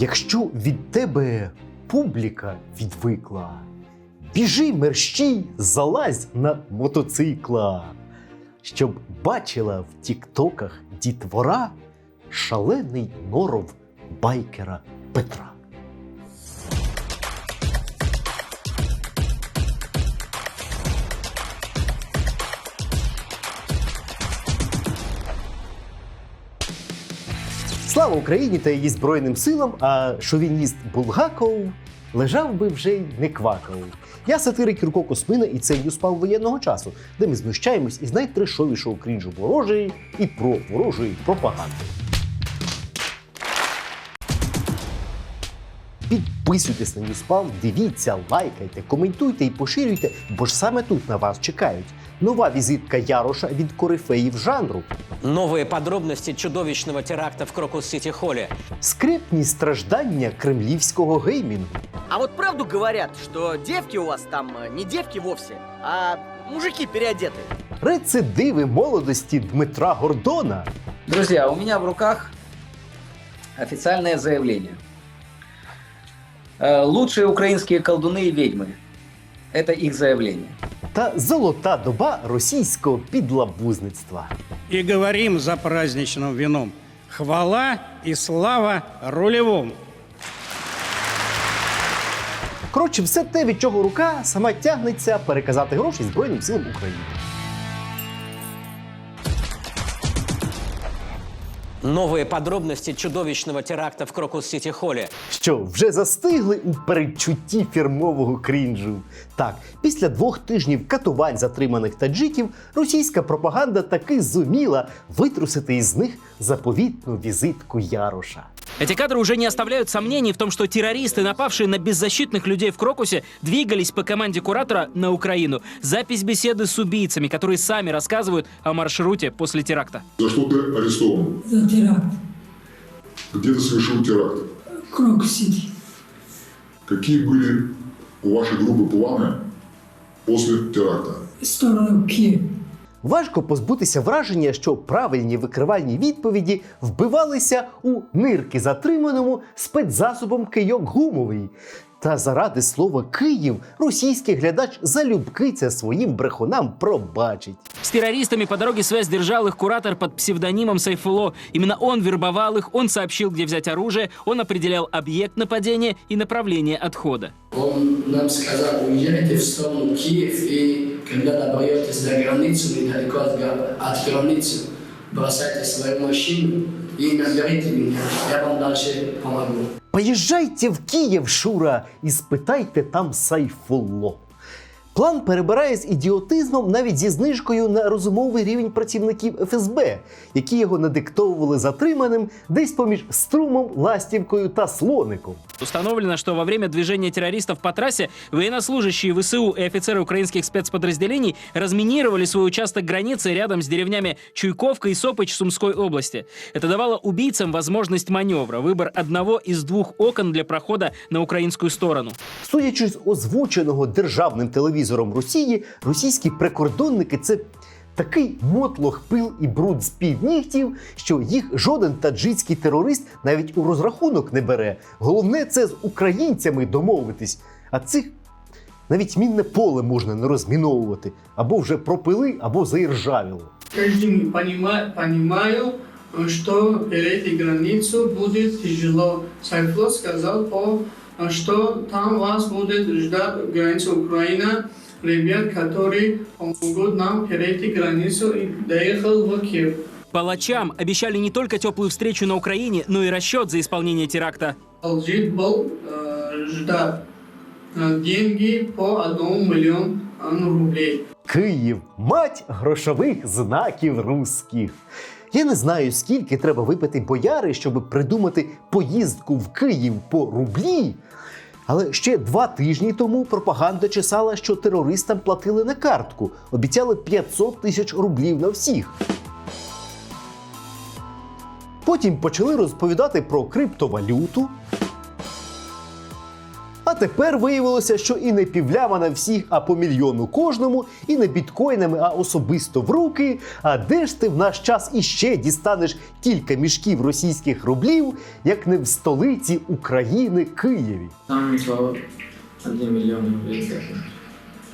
Якщо від тебе публіка відвикла, біжи мерщій, залазь на мотоцикла, щоб бачила в тіктоках дітвора шалений норов байкера Петра. Слава Україні та її Збройним силам, а шовініст Булгаков лежав би вже й не квакав. Я сатирик Юрко Космина і це Ньюспал воєнного часу, де ми знущаємось із найтрешовішого крінжу ворожої і про ворожої пропаганди. Підписуйтесь на Ньюспал, дивіться, лайкайте, коментуйте і поширюйте, бо ж саме тут на вас чекають Нова візитка Яроша від корифеїв жанру. Новые подробности чудовищного теракта в Крокус-Сити-Холле. Скрипні страждання кремлівського геймінгу. А вот правду говорят, что девки у вас там э, не девки вовсе, а мужики переодетые. Рецидиви молодості Дмитра Гордона. Друзья, у меня в руках официальное заявление. Э, Лучшие украинские колдуны и ведьмы. Это их заявление. та золота доба російського підлабузництва. І говорим за праздничним вином. Хвала і слава рулевому. Коротше, все те, від чого рука сама тягнеться переказати гроші Збройним силам України. Новые подробности чудовищного теракта в Крокус-Сіті-Холі. Що вже застигли у передчутті фірмового крінжу. Так, після двох тижнів катувань затриманих таджиків російська пропаганда таки зуміла витрусити із них заповітну візитку Яроша. Эти кадры уже не оставляют сомнений в том, что террористы, напавшие на беззащитных людей в Крокусе, двигались по команде куратора на Украину. Запись беседы с убийцами, которые сами рассказывают о маршруте после теракта. За что ты арестован? За теракт. Где ты совершил теракт? Крок-Сити. Какие были у вашей группы планы после теракта? Сторону Киев. Важко позбутися враження, що правильні викривальні відповіді вбивалися у нирки затриманому спецзасобом кийок гумовий. Та заради слова Київ російський глядач залюбки це своїм брехунам пробачить. С террористами по дороге связь держал их куратор под псевдонимом Сайфуло. Именно он вербовал их, он сообщил, где взять оружие, он определял объект нападения и направление отхода. Он нам сказал, уезжайте в сторону Киев, и когда доберетесь за границу, недалеко от, гра- от границы, бросайте свою машину и наберите меня, я вам дальше помогу. Поїжджайте в Київ, Шура, і спитайте там Сайфулло. План перебирає з ідіотизмом навіть зі знижкою на розумовий рівень працівників ФСБ, які його надиктовували затриманим десь поміж струмом, ластівкою та слоником. Установлено, что во время движения террористов по трассе военнослужащие ВСУ и офицеры украинских спецподразделений разминировали свой участок границы рядом с деревнями Чуйковка и Сопыч Сумской области. Это давало убийцам возможность маневра, выбор одного из двух окон для прохода на украинскую сторону. Судячи з озвученого державним телевізором Росії, російські прикордонники це такий мотлох пил і бруд з-під нігтів, що їх жоден таджицький терорист навіть у розрахунок не бере. Головне це з українцями домовитись. А цих навіть мінне поле можна не розміновувати, або вже пропили, або заіржавіло. Понимаю, понимаю, что перейти границу будет тяжело. Сайфло сказал, по, что там вас будет ждать граница Украина, ребят, которые помогут нам перейти границу и доехал в Киев. Палачам обещали не только теплую встречу на Украине, но и расчет за исполнение теракта. Алжир был э, ждать э, деньги по одному миллиону рублей. Київ, мать грошових знаків руських. Я не знаю, скільки треба випити бояри, щоб придумати поїздку в Київ по рублі. Але ще два тижні тому пропаганда чесала, що терористам платили на картку, обіцяли 500 тисяч рублів на всіх. Потім почали розповідати про криптовалюту. А тепер виявилося, що і не півляма на всіх, а по мільйону кожному, і не біткоїнами, а особисто в руки. А де ж ти в наш час іще дістанеш кілька мішків російських рублів, як не в столиці України Києві? Там по 1 миллион рублей.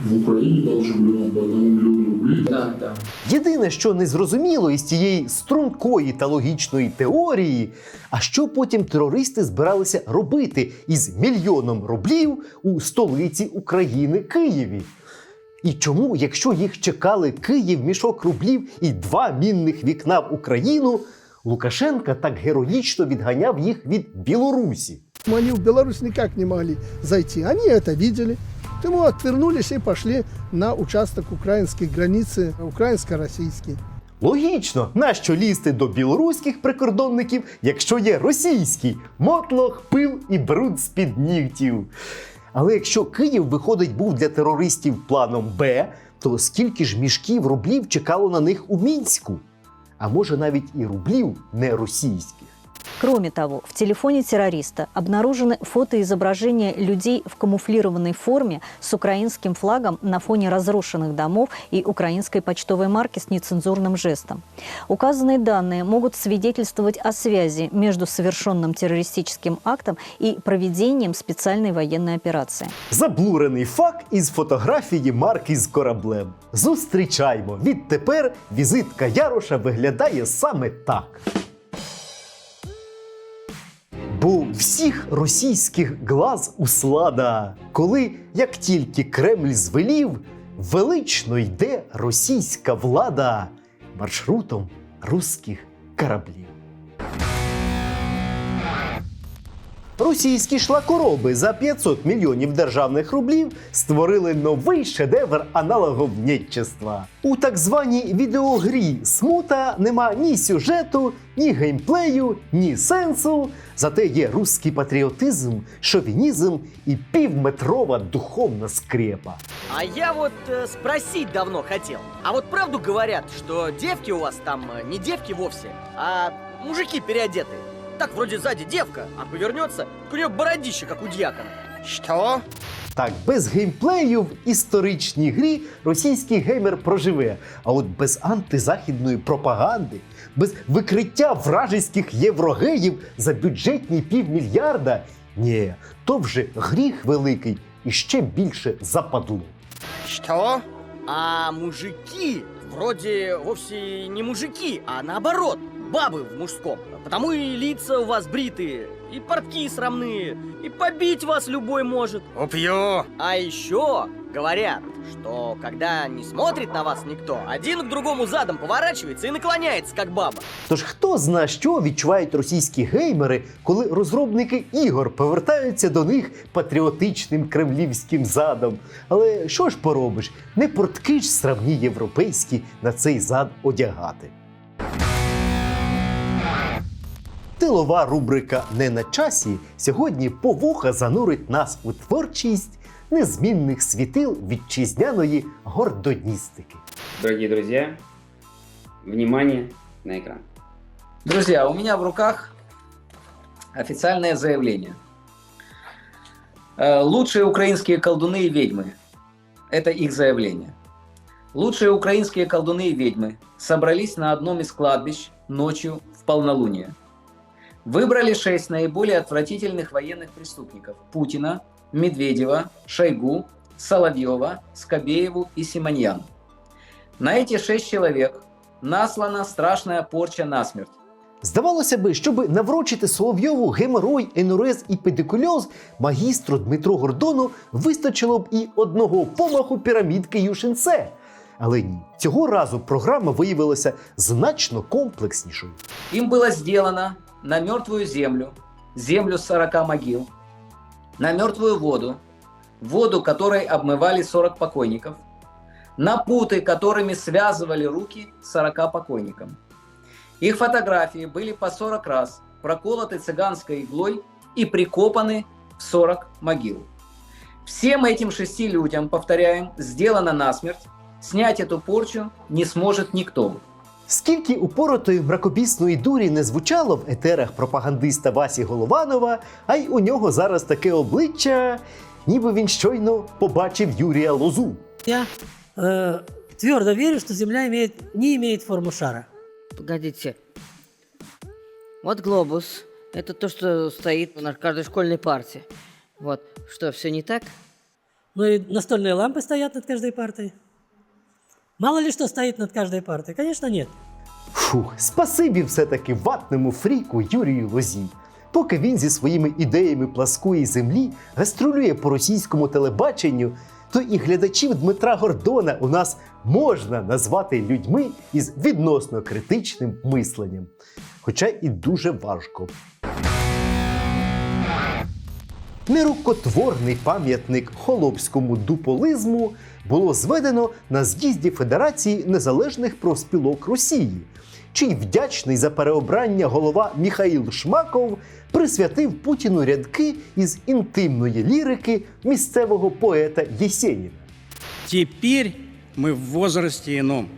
В Украине должен по одному миллиону рублей. Да, да. Єдине, що незрозуміло із цієї стрункої та логічної теорії, а що потім терористи збиралися робити із мільйоном рублів у столиці України Києві. І чому, якщо їх чекали Київ, мішок рублів і два мінних вікна в Україну, Лукашенка так героїчно відганяв їх від Білорусі? Они в Беларусь никак не могли зайти. Они это видели. Поэтому отвернулись и пошли на участок украинской границы, украинско-российский. Логічно, нащо лізти до білоруських прикордонників, якщо є російський мотлох, пил і бруд з-під нігтів. Але якщо Київ, виходить, був для терористів планом Б, то скільки ж мішків рублів чекало на них у мінську? А може навіть і рублів не російських. Кроме того, в телефоне террориста обнаружены фотоизображения людей в камуфлированной форме с украинским флагом на фоне разрушенных домов и украинской почтовой марки с нецензурным жестом. Указанные данные могут свидетельствовать о связи между совершенным террористическим актом и проведением специальной военной операции. Заблурений факт із фотографії марки з кораблем. Зустрічаймо! Відтепер візитка Яроша виглядає саме так. Бо всіх російських глаз услада, коли як тільки Кремль звелів, велично йде російська влада маршрутом руських кораблів. Російські шлакороби за 500 мільйонів державних рублів створили новий шедевр аналоговнєтчества. У так званій відеогрі Смута нема ні сюжету, ні геймплею, ні сенсу. Зате є русський патріотизм, шовінізм і півметрова духовна скрепа. А я вот э, спросить давно хотел. А вот правду говорят, что девки у вас там э, не девки вовсе, а мужики переодетые. Так вроде сзади девка, а повернется, у нее бородище, как у дьякона. Что? Так, без геймплею в історичній грі російський геймер проживе. А от без антизахідної пропаганди, без викриття вражеських єврогеїв за бюджетні півмільярда, ні, то вже гріх великий і ще більше западло. Что? А мужики вроде вовсе не мужики, а наоборот, бабы в мужском. Потому и лица у вас бритые, и портки срамные, и побить вас любой может. Упью! А еще говорят, что когда не смотрит на вас никто, один к другому задом поворачивается и наклоняется, как баба. Тож хто зна, що відчувають російські геймери, коли розробники ігор повертаються до них патріотичним кремлівським задом. Але що ж поробиш, не портки ж сравні європейські на цей зад одягати. Тилова рубрика Не на часі сьогодні по вуха занурить нас у творчість незмінних світил вітчизняної гордоністики. Дорогие друзья, внимание на экран. Друзья, у меня в руках официальное заявление. Э, Лучшие украинские колдуны и ведьмы. Это их заявление. Лучшие украинские колдуны и ведьмы собрались на одном из кладбищ ночью в полнолуние. Выбрали шесть наиболее отвратительных военных преступников – Путина, Медведева, Шойгу, Соловьева, Скобееву и Симоньян. На эти шесть человек наслана страшная порча насмерть. Здавалося би, щоб наврочити Соловйову геморой, енурез і педикульоз, магістру Дмитру Гордону вистачило б і одного помаху пірамідки Юшинце. Але ні, цього разу програма виявилася значно комплекснішою. Им было сделано на мертвую землю, землю 40 могил, на мертвую воду, воду, которой обмывали 40 покойников, на путы, которыми связывали руки 40 покойникам. Их фотографии были по 40 раз проколоты цыганской иглой и прикопаны в 40 могил. Всем этим шести людям, повторяем, сделано насмерть, снять эту порчу не сможет никто. Скільки упоротої мракопісної дурі не звучало в етерах пропагандиста Васі Голованова, а й у нього зараз таке обличчя, ніби він щойно побачив Юрія Лозу. Я э, твердо верю, что Земля имеет, не имеет форму шара. Погодите. Вот глобус. Это то, что стоит на каждой школьной парте. Вот. Что, все не так? Ну и настольные лампы стоят над каждой партой. Мало ли что стоит над каждой партой? Конечно, нет. Фух, спасибі все-таки ватному фріку Юрію Лозі. Поки він зі своїми ідеями пласкої землі гастролює по російському телебаченню, то і глядачів Дмитра Гордона у нас можна назвати людьми із відносно критичним мисленням. Хоча і дуже важко. Нерукотворний пам'ятник холопському дуполизму було зведено на з'їзді Федерації незалежних профспілок Росії, чий вдячний за переобрання голова Міхаїл Шмаков присвятив Путіну рядки із інтимної лірики місцевого поета Єсеніна. Теперь мы в возрасте ином.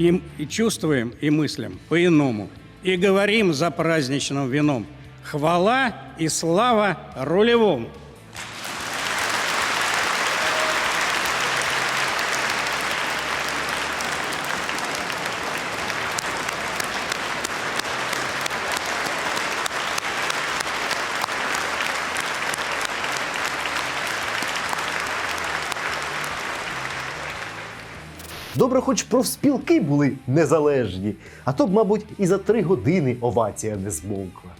Им и чувствуем, и по-иному. И говорим за праздничным вином. Хвала и слава рулевому. Добре, хоч профспілки були незалежні, а то б, мабуть, і за три години овація не змовкла.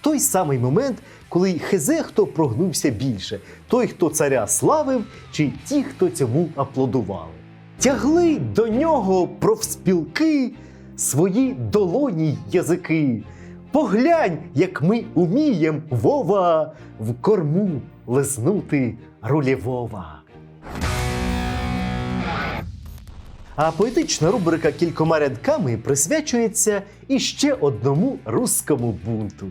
Той самий момент, коли хезе хто прогнувся більше, той, хто царя славив, чи ті, хто цьому аплодували. Тягли до нього профспілки свої долоні язики. Поглянь, як ми умієм, Вова, в корму лизнути рулєвова. А поетична рубрика кількома рядками присвячується іще одному руському бунту.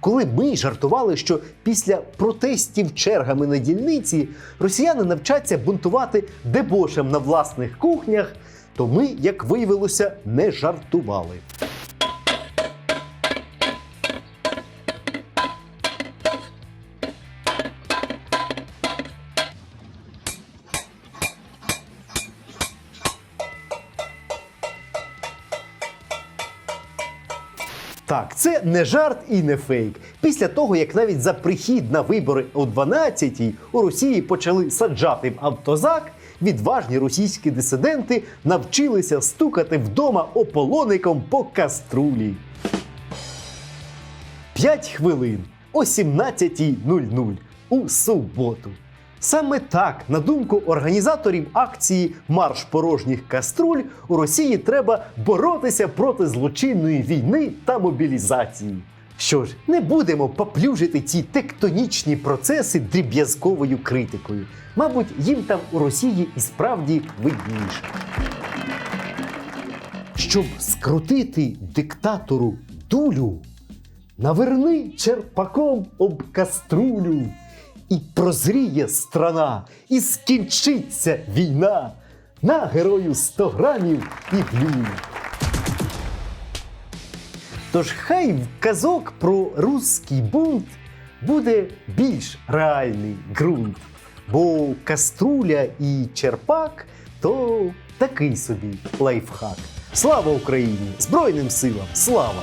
Коли ми жартували, що після протестів чергами на дільниці росіяни навчаться бунтувати дебошем на власних кухнях, то ми, як виявилося, не жартували. Не жарт і не фейк. Після того, як навіть за прихід на вибори о 12-й у Росії почали саджати в автозак, відважні російські дисиденти навчилися стукати вдома ополоником по каструлі. 5 хвилин о 17.00 у суботу. Саме так, на думку організаторів акції Марш порожніх каструль, у Росії треба боротися проти злочинної війни та мобілізації. Що ж, не будемо поплюжити ці тектонічні процеси дріб'язковою критикою. Мабуть, їм там у Росії і справді видніше. Щоб скрутити диктатору дулю, наверни черпаком об каструлю. І прозріє страна, і скінчиться війна. На герою 100 грамів і плюнь. Тож хай в казок про руський бунт буде більш реальний ґрунт. Бо каструля і черпак то такий собі лайфхак. Слава Україні! Збройним силам! Слава!